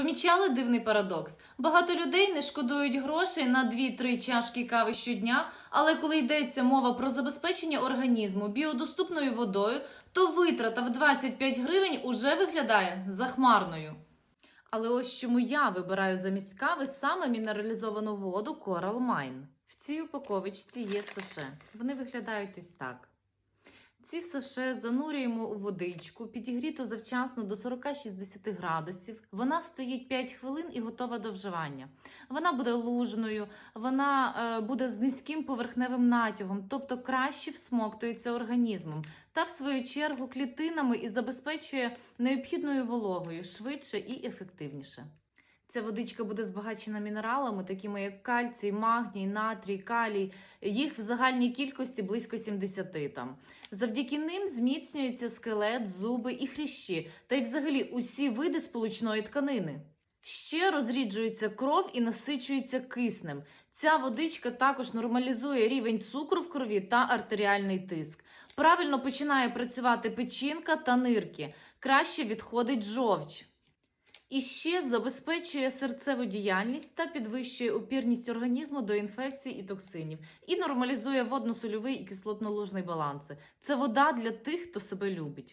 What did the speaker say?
Помічали дивний парадокс? Багато людей не шкодують грошей на 2-3 чашки кави щодня, але коли йдеться мова про забезпечення організму біодоступною водою, то витрата в 25 гривень уже виглядає захмарною. Але ось чому я вибираю замість кави саме мінералізовану воду Coral Mine. В цій упаковочці є саше. Вони виглядають ось так. Ці саше занурюємо у водичку, підігріту завчасно до 40-60 градусів. Вона стоїть 5 хвилин і готова до вживання. Вона буде лужною, вона е, буде з низьким поверхневим натягом, тобто краще всмоктується організмом, та в свою чергу клітинами і забезпечує необхідною вологою швидше і ефективніше. Ця водичка буде збагачена мінералами, такими як кальцій, магній, натрій, калій. Їх в загальній кількості близько 70 там. Завдяки ним зміцнюється скелет, зуби і хрящі, та й взагалі усі види сполучної тканини. Ще розріджується кров і насичується киснем. Ця водичка також нормалізує рівень цукру в крові та артеріальний тиск. Правильно починає працювати печінка та нирки. Краще відходить жовч. І ще забезпечує серцеву діяльність та підвищує опірність організму до інфекцій і токсинів, і нормалізує водно-сольовий і кислотно-лужний баланси. Це вода для тих, хто себе любить.